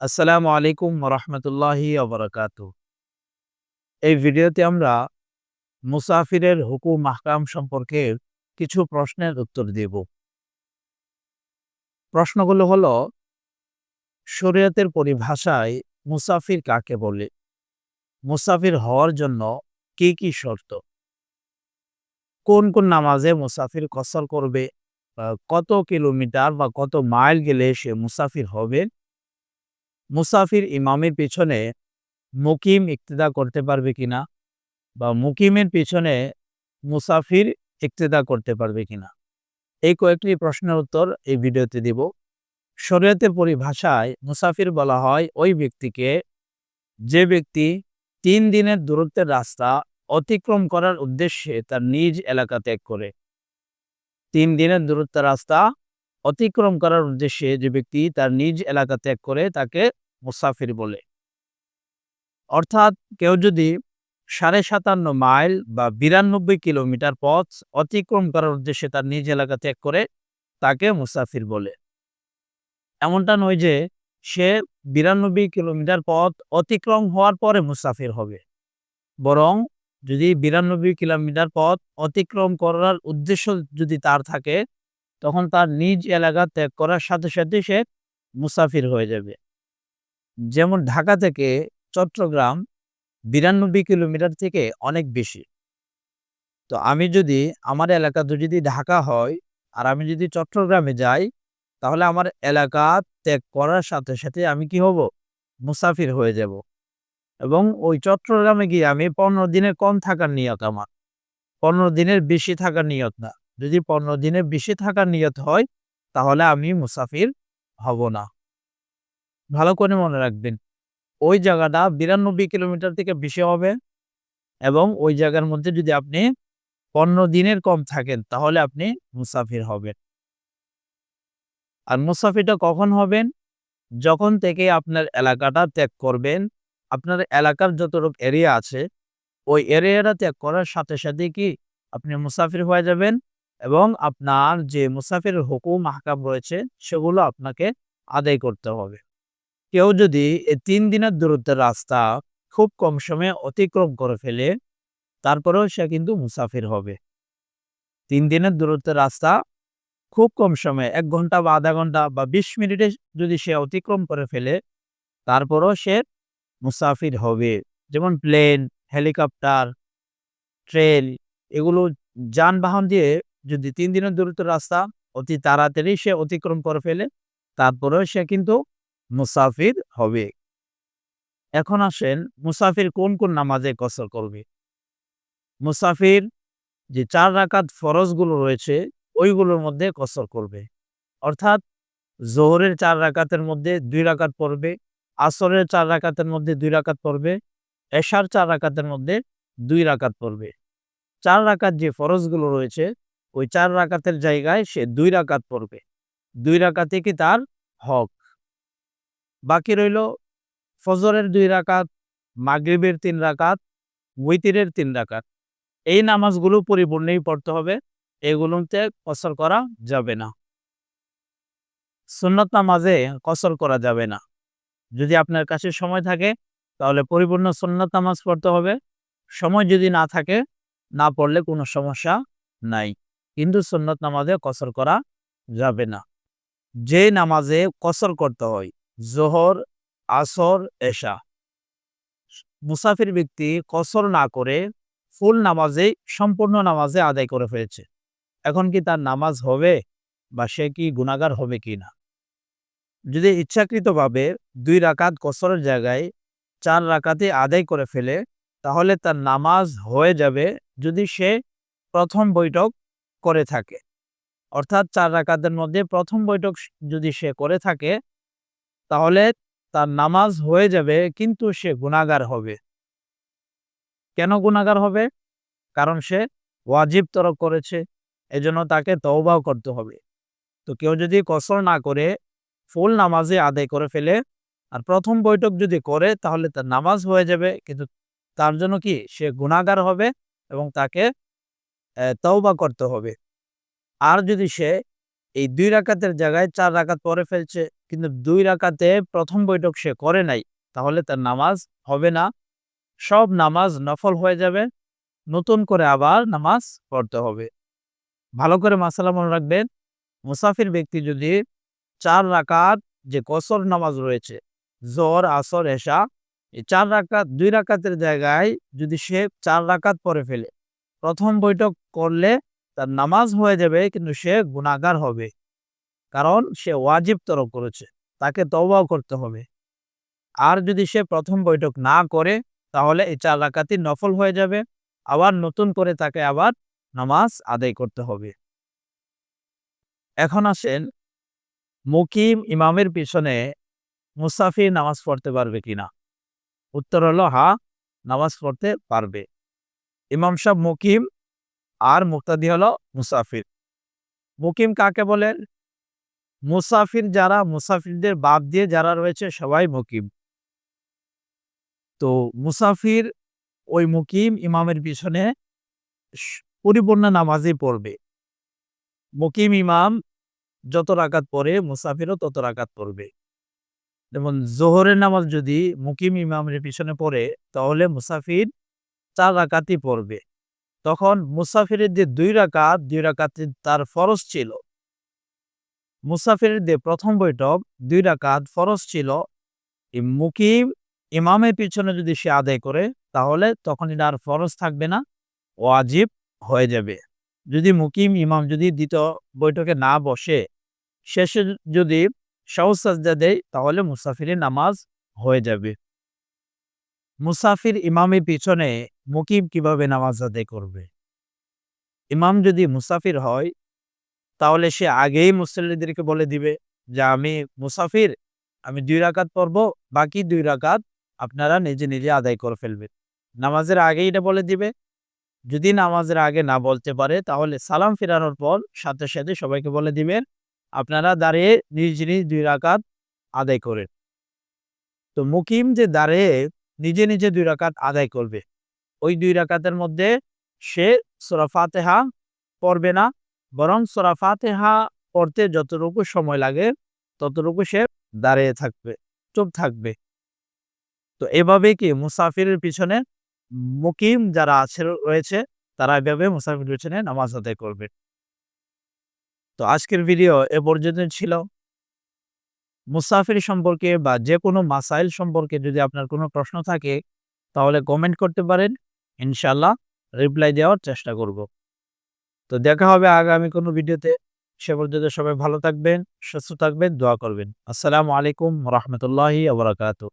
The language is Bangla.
আসসালামু আলাইকুম রহমতুল্লাহি অবরাকাত এই ভিডিওতে আমরা মুসাফিরের হুকুম মাহকাম সম্পর্কে কিছু প্রশ্নের উত্তর দেব। প্রশ্নগুলো হল, শরীয়তের পরিভাষায় মুসাফির কাকে বলে? মুসাফির হওয়ার জন্য কি কি শর্ত? কোন কোন নামাজে মুসাফির কসর করবে? কত কিলোমিটার বা কত মাইল গেলে সে মুসাফির হবে? মুসাফির ইমামের পিছনে মুকিম ইক্তেদা করতে পারবে কিনা বা মুকিমের পিছনে মুসাফির ইক্তেদা করতে পারবে কিনা? এই কয়েকটি প্রশ্নের উত্তর এই ভিডিওতে দিব। শরীয়তের পরিভাষায় মুসাফির বলা হয়, ওই ব্যক্তিকে যে ব্যক্তি তিন দিনের দূরত্বের রাস্তা অতিক্রম করার উদ্দেশ্যে তার নিজ এলাকা ত্যাগ করে। তিন দিনের দূরত্বের রাস্তা অতিক্রম করার উদ্দেশ্যে যে ব্যক্তি তার নিজ এলাকা ত্যাগ করে তাকে মুসাফির বলে। অর্থাৎ কেউ যদি সাড়ে সাতান্ন মাইল বা বিরানব্বই কিলোমিটার পথ অতিক্রম করার উদ্দেশ্যে তার নিজ এলাকা ত্যাগ করে তাকে মুসাফির বলে। এমনটা নয় যে সে বিরানব্বই কিলোমিটার পথ অতিক্রম হওয়ার পরে মুসাফির হবে। বরং যদি বিরানব্বই কিলোমিটার পথ অতিক্রম করার উদ্দেশ্য যদি তার থাকে তখন তার নিজ এলাকা ত্যাগ করার সাথে সাথে সে মুসাফির হয়ে যাবে। যেমন ঢাকা থেকে চট্টগ্রাম বিরানব্বই কিলোমিটার থেকে অনেক বেশি। তো আমি যদি আমার এলাকা তো যদি ঢাকা হয় আর আমি যদি চট্টগ্রামে যাই, তাহলে আমার এলাকা ত্যাগ করার সাথে সাথে আমি কি হব? মুসাফির হয়ে যাব। এবং ওই চট্টগ্রামে গিয়ে আমি পনেরো দিনের কম থাকার নিয়ত আমার। পনেরো দিনের বেশি থাকার নিয়ত না। যদি পনেরো দিনের বেশি থাকার নিয়ত হয়, তাহলে আমি মুসাফির হব না। ভালো করে মনে রাখবেন, ওই জায়গাটা বিরানব্বই কিলোমিটার থেকে বেশি হবে এবং ওই জায়গার মধ্যে যদি আপনি পনেরো দিনের কম থাকেন, তাহলে আপনি মুসাফির হবেন। আর মুসাফিরটা কখন হবেন? যখন থেকে আপনার এলাকাটা ত্যাগ করবেন। আপনার এলাকার যতটুকু এরিয়া আছে, ওই এরিয়াটা ত্যাগ করার সাথে সাথে কি আপনি মুসাফির হয়ে যাবেন? এবং আপনার যে মুসাফির হুকুম হাকাম রয়েছে, সেগুলো আপনাকে আদায় করতে হবে। কেউ যদি এই তিন দিনের দূরত্বের রাস্তা খুব কম সময়ে অতিক্রম করে ফেলে, তারপরেও সে কিন্তু মুসাফির হবে। তিন দিনের দূরত্বের রাস্তা খুব কম সময়ে, এক ঘণ্টা বা আধা ঘণ্টা বা বিশ মিনিটে যদি সে অতিক্রম করে ফেলে, তারপরও সে মুসাফির হবে। যেমন প্লেন, হেলিকপ্টার, ট্রেন, এগুলো যানবাহন দিয়ে যদি তিন দিনের দূরত্ব রাস্তা অতি তাড়াতাড়ি সে অতিক্রম করে ফেলে, তারপরেও সে কিন্তু মুসাফির হবে। এখন আসেন মুসাফির কোন কোন নামাজে কসর করবে? মুসাফির যে চার রাকাত ফরজগুলো রয়েছে, ওইগুলোর মধ্যে কসর করবে। অর্থাৎ জোহরের চার রাকাতের মধ্যে দুই রাকাত পড়বে, আসরের চার রাকাতের মধ্যে দুই রাকাত পড়বে, এশার চার রাকাতের মধ্যে দুই রাকাত পড়বে। চার রাকাত যে ফরজগুলো রয়েছে ওই চার রাকাতের জায়গায় সে দুই রাকাত পড়বে। দুই রাকাতে কি তার হক? বাকি রইল ফজরের দুই রাকাত, মাগরিবের তিন রাকাত ওইতিরের তিন রাকাত। এই নামাজগুলো পরিপূর্ণই পড়তে হবে, এগুলোতে কসর করা যাবে না। সুন্নত নামাজে কসর করা যাবে না। যদি আপনার কাছে সময় থাকে, তাহলে পরিপূর্ণ সুন্নত নামাজ পড়তে হবে। সময় যদি না থাকে, না পড়লে কোনো সমস্যা নাই। কিন্তু সুন্নত নামাজে কসর করা যাবে না। যে নামাজে কসর করতে হয়, জোহর, আসর, এশা। মুসাফির ব্যক্তি কসর না করে ফুল নামাজে, সম্পূর্ণ নামাজে আদায় করে ফেলেছে। এখন কি তার নামাজ হবে বা সে কি গুণাগার হবে কি না? যদি ইচ্ছাকৃতভাবে দুই রাকাত কসরের জায়গায় চার রাকাতে আদায় করে ফেলে, তাহলে তার নামাজ হয়ে যাবে যদি সে প্রথম বৈঠক করে থাকে। অর্থাৎ চার রাকাতের মধ্যে প্রথম বৈঠক যদি সে করে থাকে, তাহলে তার নামাজ হয়ে যাবে, কিন্তু সে গুণাগার হবে। কেন গুণাগার হবে? কারণ সে ওয়াজিব তরক করেছে, এজন্য তাকে তওবাও করতে হবে। তো কেউ যদি কসর না করে, ফুল নামাজে আদায় করে ফেলে, আর প্রথম বৈঠক যদি করে, তাহলে তার নামাজ হয়ে যাবে, কিন্তু তার জন্য কি? সে গুণাগার হবে এবং তাকে তওবা করতে হবে। আর যদি সে এই দুই রাকাতের জায়গায় চার রাকাত পরে ফেলছে, কিন্তু দুই রাকাতে প্রথম বৈঠক সে করে নাই, তাহলে তার নামাজ হবে না। সব নামাজ নফল হয়ে যাবে, নতুন করে আবার নামাজ পড়তে হবে। ভালো করে মাসালা মনে রাখবেন, মুসাফির ব্যক্তি যদি চার রাকাত যে কসর নামাজ রয়েছে জোর আসর, এশা, এই চার রাকাত, দুই রাকাতের জায়গায় যদি সে চার রাকাত পরে ফেলে প্রথম বৈঠক করলে তার নামাজ হয়ে যাবে, কিন্তু সে গুণাগার হবে। কারণ সে ওয়াজিব তরক করেছে, তাকে তওবাও করতে হবে। আর যদি সে প্রথম বৈঠক না করে, তাহলে এই চার রাকাতই নফল হয়ে যাবে। আবার নতুন করে তাকে আবার নামাজ আদায় করতে হবে। এখন আসেন মুকিম ইমামের পিছনে মুসাফির নামাজ পড়তে পারবে কিনা? উত্তর হলো হা নামাজ পড়তে পারবে। ইমাম সাহ মুকিম আর মুক্তাদি হলো মুসাফির। মুকিম কাকে বলেন? মুসাফির যারা, মুসাফিরদের বাদ দিয়ে যারা রয়েছে সবাই মুকিম। তো মুসাফির ওই মুকিম ইমামের পিছনে পরিপূর্ণ নামাজই পড়বে। মুকিম ইমাম যত রাকাত পড়ে, মুসাফিরও তত রাকাত পড়বে। যেমন জোহরের নামাজ যদি মুকিম ইমামের পিছনে পড়ে, তাহলে মুসাফির রাকাতই পড়বে। তখন মুসাফিরের যে দুই রাকাত দুই রাকাত তার ফরজ ছিল। মুসাফিরের যে প্রথম বৈঠক, দুই রাকাত ফরজ ছিল। মুকিম ইমামের পিছনে যদি সে আদায় করে, তাহলে তখন এটা আর ফরজ থাকবে না, ওয়াজিব হয়ে যাবে। যদি মুকিম ইমাম যদি দ্বিতীয় বৈঠকে না বসে, শেষে যদি সহসাজদা দেয়, তাহলে মুসাফিরের নামাজ হয়ে যাবে। মুসাফির ইমামের পিছনে মুকিম কীভাবে নামাজ আদায় করবে? ইমাম যদি মুসাফির হয়, তাহলে সে আগেই মুসল্লিদেরকে বলে দিবে যে, আমি মুসাফির, আমি দুই রাকাত পড়ব, বাকি দুই রাকাত আপনারা নিজে নিজে আদায় করে ফেলবেন নামাজের আগে এটা বলে দিবে। যদি নামাজের আগে না বলতে পারে, তাহলে সালাম ফেরানোর পর সাথে সাথে সবাইকে বলে দিবেন আপনারা দাঁড়িয়ে নিজ নিজ দুই রাকাত আদায় করেন। তো মুকিম যে দাঁড়িয়ে নিজে নিজে দুই রাকাত আদায় করবে। ওই দুই রাকাতের মধ্যে সে সোরা ফাতেহা পড়বে না, বরং সোরা ফাতেহা পড়তে যতটুকু সময় লাগে ততটুকু সে দাঁড়িয়ে থাকবে, চুপ থাকবে। তো এভাবে কি মুসাফিরের পিছনে মুকিম যারা আছে, রয়েছে, তারা এভাবে মুসাফির পিছনে নামাজ আদায় করবে। তো আজকের ভিডিও এ পর্যন্ত ছিল। মুসাফির সম্পর্কে বা যে কোনো মাসাইল সম্পর্কে যদি আপনার কোনো প্রশ্ন থাকে, তাহলে কমেন্ট করতে পারেন। ইনশাল্লাহ রিপ্লাই দেওয়ার চেষ্টা করব। তো দেখা হবে আগামী কোনো ভিডিওতে। সে পর্যন্ত সবাই ভালো থাকবেন, সুস্থ থাকবেন, দোয়া করবেন। আসসালামু আলাইকুম রহমতুল্লাহি আবরাকাতু